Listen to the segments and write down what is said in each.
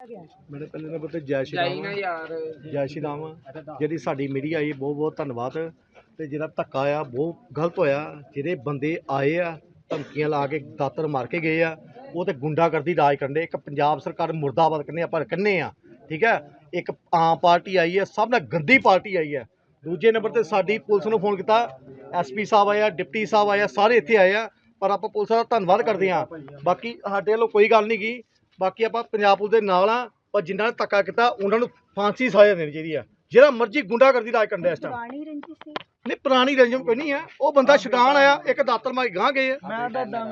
ਮੇਰੇ ਪਹਿਲੇ ਨੰਬਰ ਤੇ ਜੈ ਸ਼੍ਰੀ ਰਾਮ ਜੈ ਸ਼੍ਰੀ ਰਾਮ ਜਿਹੜੀ ਸਾਡੀ ਮੀਡੀਆ ਆਈ ਬਹੁਤ ਬਹੁਤ ਧੰਨਵਾਦ। ਤੇ ਜਿਹੜਾ ਧੱਕਾ ਆ ਬਹੁਤ ਗਲਤ ਹੋਇਆ। ਜਿਹੜੇ ਬੰਦੇ ਆਏ ਆ ਧਮਕੀਆਂ ਲਾ ਕੇ ਦਾਤਰ ਮਾਰ ਕੇ ਗਏ ਆ ਉਹ ਤੇ ਗੁੰਡਾਗਰਦੀ ਰਾਜ ਕਰਨ ਦੇ ਇੱਕ ਪੰਜਾਬ ਸਰਕਾਰ ਮੁਰਦਾਬਾਦ ਕਹਿੰਦੇ ਆਪਾਂ ਕਹਿੰਦੇ ਆ। ਠੀਕ ਹੈ ਇੱਕ ਆਮ ਪਾਰਟੀ ਆਈ ਹੈ ਸਭ ਨਾਲ ਗੰਦੀ ਪਾਰਟੀ ਆਈ ਹੈ ਦੂਜੇ ਨੰਬਰ ਤੇ ਸਾਡੀ ਪੁਲਿਸ ਨੂੰ ਫੋਨ ਕੀਤਾ। ਐਸਪੀ ਸਾਹਿਬ ਆਇਆ ਡਿਪਟੀ ਸਾਹਿਬ ਆਇਆ ਸਾਰੇ ਇੱਥੇ ਆਏ ਆ। ਪਰ ਆਪਾਂ ਪੁਲਿਸ ਦਾ ਧੰਨਵਾਦ ਕਰਦੇ ਆ। ਬਾਕੀ ਸਾਡੇ ਵੱਲੋਂ ਕੋਈ ਗੱਲ ਨਹੀਂ ਗਈ ਬਾਕੀ ਆਪਾਂ ਪੰਜਾਬ ਪੁਲਿਸ ਦੇ ਨਾਲ ਆ ਪਰ ਜਿਨ੍ਹਾਂ ਨੇ ਧੱਕਾ ਕੀਤਾ ਉਹਨਾਂ ਨੂੰ ਫਾਂਸੀ ਸਜ਼ਾ ਦੇਣੀ ਚਾਹੀਦੀ ਆ। ਜਿਹੜਾ ਮਰਜ਼ੀ ਗੁੰਡਾਗਰਦੀ ਰਾਜ ਕਰਨ ਦੇ ਇਸ ਟਾਈਮ ਪੁਰਾਣੀ ਰੰਜਿਸ਼ ਸੀ। ਨਹੀਂ ਪੁਰਾਣੀ ਰੰਜਮ ਕੋਈ ਨਹੀਂ ਹੈ ਉਹ ਬੰਦਾ ਛਡਾਣ ਆਇਆ ਇੱਕ ਦਾਤਰ ਮਾਰ ਗਾਂ ਗਏ ਆ।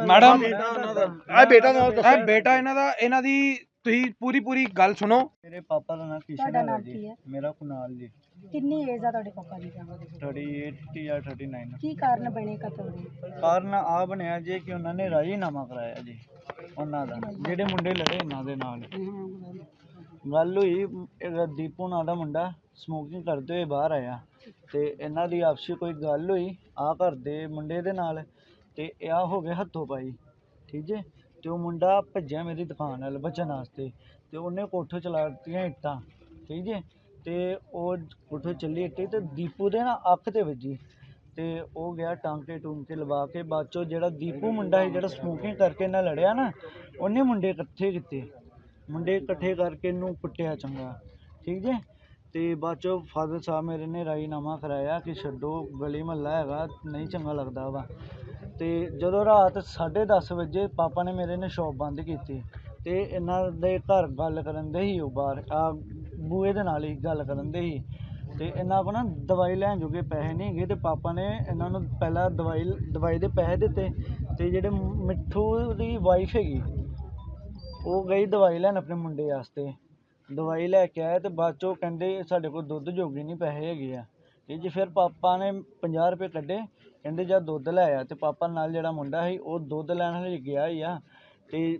ਮੈਡਮ ਇਹ ਬੇਟਾ ਨਾਲ ਇਹ ਦੱਸਿਆ ਬੇਟਾ ਇਹਨਾਂ ਦਾ ਇਹਨਾਂ ਦੀ ਤੁਸੀਂ ਪੂਰੀ ਪੂਰੀ ਗੱਲ ਸੁਣੋ। ਮੇਰੇ ਪਾਪਾ ਦਾ ਨਾਮ ਕਿਸ਼ਨ ਤੁਹਾਡਾ ਹੈ ਨਾਮ ਜੀ। ਕੀ ਹੈ? ਮੇਰਾ ਕੁਨਾਲ ਜੀ। ਕਿੰਨੀ ਏਜ ਆ ਤੁਹਾਡੇ ਪਾਪਾ ਦੀ? ਜਾਂ 38 ਜਾਂ 39 ਕੀ ਕਾਰਨ ਬਣੇ ਕਤਲ ਦੇ? ਕਾਰਨ ਆ ਬਣਿਆ ਜੀ ਕਿ ਉਹਨਾਂ ਨੇ ਰਾਜੀਨਾਮਾ ਕਰਾਇਆ ਜੀ। ਉਹਨਾਂ ਦਾ। ਜਿਹੜੇ ਮੁੰਡੇ ਲੜੇ ਇਹਨਾਂ ਦੇ ਨਾਲ। ਗੱਲ ਹੋਈ, ਇਹ ਦੀਪੂ ਨਾਂ ਦਾ ਮੁੰਡਾ ਸਮੋਕਿੰਗ ਕਰਦੇ ਹੋਏ ਬਾਹਰ ਆਇਆ। ਤੇ ਇਹਨਾਂ ਦੀ ਆਪਸੀ ਕੋਈ ਗੱਲ ਹੋਈ ਆ ਘਰ ਦੇ ਮੁੰਡੇ ਦੇ ਨਾਲ ਤੇ ਆ ਹੋ ਗਏ ਹੱਥੋਂ ਪਾਈ। ਠੀਕ ਜੇ? ਤੇ ਉਹ ਮੁੰਡਾ ਭੱਜਿਆ ਮੇਰੀ ਦੁਕਾਨ ਵੱਲ ਬਚਣ ਵਾਸਤੇ। ਤੇ ਉਹਨੇ ਕੋਠੇ ਚਲਾ ਦਿੱਤੀਆਂ ਇੱਟਾਂ। ਠੀਕ ਜੇ? ਤੇ ਉਹ ਕੋਠੇ ਚੱਲੀ ਇੱਟੇ ਤੇ ਦੀਪੂ ਦੇ ਨਾ ਅੱਖ ਤੇ ਵੱਜੀ। ਅਤੇ ਉਹ ਗਿਆ ਟਾਂਕੇ ਟੂੰਕੇ ਲਵਾ ਕੇ ਬਾਅਦ ਚੋਂ ਜਿਹੜਾ ਦੀਪੂ ਮੁੰਡਾ ਸੀ, ਜਿਹੜਾ ਸਮੋਕਿੰਗ ਕਰਕੇ ਇਹਨਾਂ ਲੜਿਆ ਨਾ, ਉਹਨੇ ਮੁੰਡੇ ਇਕੱਠੇ ਕੀਤੇ। ਮੁੰਡੇ ਇਕੱਠੇ ਕਰਕੇ ਇਹਨੂੰ ਕੁੱਟਿਆ ਚੰਗਾ, ਠੀਕ ਜੇ? ਅਤੇ ਬਾਅਦ ਚੋਂ ਫਾਦਰ ਸਾਹਿਬ ਮੇਰੇ ਨੇ ਰਾਜੀਨਾਮਾ ਕਰਾਇਆ ਕਿ ਛੱਡੋ, ਗਲੀ ਮਹੱਲਾ ਹੈਗਾ, ਨਹੀਂ ਚੰਗਾ ਲੱਗਦਾ ਵਾ। ਅਤੇ ਜਦੋਂ ਰਾਤ ਸਾਢੇ ਦਸ ਵਜੇ ਪਾਪਾ ਨੇ ਮੇਰੇ ਨੇ ਸ਼ੋਪ ਬੰਦ ਕੀਤੀ ਅਤੇ ਇਹਨਾਂ ਦੇ ਘਰ ਗੱਲ ਕਰਨ ਦੇ ਹੀ ਉਹ ਬਾਹਰ, ਆ ਬੂਏ ਦੇ ਨਾਲ ਹੀ ਗੱਲ ਕਰਨ ਦੇ ਹੀ ਅਤੇ ਇਹਨਾਂ ਕੋਲ ਨਾ ਦਵਾਈ ਲੈਣ ਜੋਗੇ ਪੈਸੇ ਨਹੀਂ ਹੈਗੇ ਅਤੇ ਪਾਪਾ ਨੇ ਇਹਨਾਂ ਨੂੰ ਪਹਿਲਾਂ ਦਵਾਈ ਦਵਾਈ ਦੇ ਪੈਸੇ ਦਿੱਤੇ ਅਤੇ ਜਿਹੜੇ ਮਿੱਠੂ ਦੀ ਵਾਈਫ ਹੈਗੀ, ਉਹ ਗਈ ਦਵਾਈ ਲੈਣ ਆਪਣੇ ਮੁੰਡੇ ਵਾਸਤੇ। ਦਵਾਈ ਲੈ ਕੇ ਆਏ ਅਤੇ ਬਾਅਦ ਚੋਂ ਕਹਿੰਦੇ ਸਾਡੇ ਕੋਲ ਦੁੱਧ ਜੋਗੇ ਨਹੀਂ ਪੈਸੇ ਹੈਗੇ ਆ। ਅਤੇ ਜੀ ਫਿਰ ਪਾਪਾ ਨੇ 50 ਰੁਪਏ ਕੱਢੇ, ਕਹਿੰਦੇ ਜਾ ਦੁੱਧ ਲੈ ਆ। ਅਤੇ ਪਾਪਾ ਨਾਲ ਜਿਹੜਾ ਮੁੰਡਾ ਸੀ, ਉਹ ਦੁੱਧ ਲੈਣ ਲਈ ਗਿਆ ਹੀ ਆ। ਅਤੇ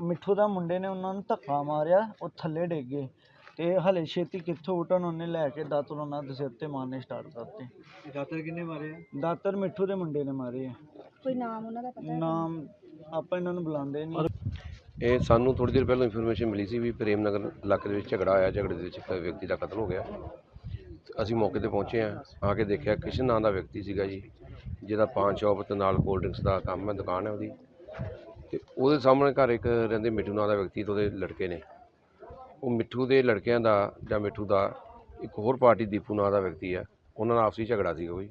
ਮਿੱਠੂ ਦਾ ਮੁੰਡੇ ਨੇ ਉਹਨਾਂ ਨੂੰ ਧੱਕਾ ਮਾਰਿਆ, ਉਹ ਥੱਲੇ ਡਿੱਗ ਗਏ। ਤੇ ਹਲੇ ਛੇਤੀ ਕਿੱਥੋਂ ਉਠਣ ਉਹਨੇ ਲੈ ਕੇ ਦਾਤਰ ਉਹਨਾਂ ਦੇ ਸਿਰ ਤੇ ਮਾਰਨੇ ਸਟਾਰਟ ਕਰਤੇ। ਦਾਤਰ ਕਿੰਨੇ ਮਾਰੇ ਆ? ਦਾਤਰ ਮਿੱਠੂ ਦੇ ਮੁੰਡੇ ਨੇ ਮਾਰੇ ਆ। ਕੋਈ ਨਾਮ ਉਹਨਾਂ ਦਾ ਪਤਾ ਹੈ? ਨਾਮ ਆਪਾਂ ਇਹਨਾਂ ਨੂੰ ਬੁਲਾਉਂਦੇ ਨਹੀਂ ਇਹ ਸਾਨੂੰ ਥੋੜੀ ਦੇਰ ਪਹਿਲਾਂ ਇਨਫੋਰਮੇਸ਼ਨ ਮਿਲੀ ਸੀ ਵੀ ਪ੍ਰੇਮ ਨਗਰ ਇਲਾਕੇ ਦੇ ਵਿੱਚ ਝਗੜਾ ਆਇਆ ਝਗੜੇ ਦੇ ਵਿੱਚ ਇੱਕ ਵਿਅਕਤੀ ਦਾ ਕਤਲ ਹੋ ਗਿਆ। ਅਸੀਂ ਮੌਕੇ ਤੇ ਪਹੁੰਚੇ ਆ ਆ ਕੇ ਦੇਖਿਆ ਕਿਸ਼ਨ ਨਾਂ ਦਾ ਵਿਅਕਤੀ ਸੀਗਾ ਜੀ ਜਿਹਦਾ ਪਾਨ ਸ਼ਾਪ ਤੇ ਨਾਲ ਕੋਲਡ ਡਰਿੰਕਸ ਦਾ ਕੰਮ ਹੈ ਦੁਕਾਨ ਹੈ ਉਹਦੀ। ਤੇ ਉਹਦੇ ਸਾਹਮਣੇ ਘਰ ਇੱਕ ਰਹਿੰਦੇ ਮਿੱਠੂ ਨਾਂ ਦਾ ਵਿਅਕਤੀ ਤੇ ਉਹਦੇ ਲੜਕੇ ਨੇ। ਉਹ ਮਿੱਠੂ ਦੇ ਲੜਕਿਆਂ ਦਾ ਜਾਂ ਮਿੱਠੂ ਦਾ ਇੱਕ ਹੋਰ ਪਾਰਟੀ ਦੀਪੂ ਨਾਂ ਦਾ ਵਿਅਕਤੀ ਹੈ ਉਹਨਾਂ ਨਾਲ ਆਪਸੀ ਝਗੜਾ ਸੀਗਾ ਕੋਈ।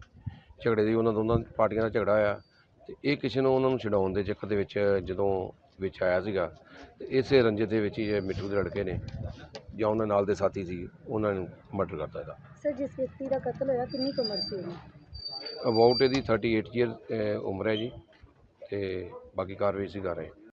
ਝਗੜੇ ਦੀ ਉਹਨਾਂ ਦੋਨਾਂ ਪਾਰਟੀਆਂ ਦਾ ਝਗੜਾ ਹੋਇਆ ਤੇ ਇਹ ਕਿਸੇ ਨੂੰ ਉਹਨਾਂ ਨੂੰ ਛਡਾਉਣ ਦੇ ਚੱਕਰ ਦੇ ਵਿੱਚ ਜਦੋਂ ਵਿੱਚ ਆਇਆ ਸੀਗਾ ਤੇ ਇਸੇ ਰੰਜੇ ਦੇ ਵਿੱਚ ਹੀ ਇਹ ਮਿੱਠੂ ਦੇ ਲੜਕੇ ਨੇ ਜਾਂ ਉਹਨਾਂ ਨਾਲ ਦੇ ਸਾਥੀ ਸੀ ਉਹਨਾਂ ਨੂੰ ਮਰਡਰ ਕਰਤਾ ਇਹਦਾ। ਸਰ ਜਿਸ ਵਿਅਕਤੀ ਦਾ ਕਤਲ ਹੋਇਆ ਕਿੰਨੀ ਕੁ ਉਮਰ ਸੀ ਉਹਦੀ? ਅਬਾਊਟ ਇਹਦੀ 38 ਈਅਰ ਉਮਰ ਹੈ ਜੀ ਤੇ ਬਾਕੀ ਕਾਰਵਾਈ ਅਸੀਂ ਕਰ ਰਹੇ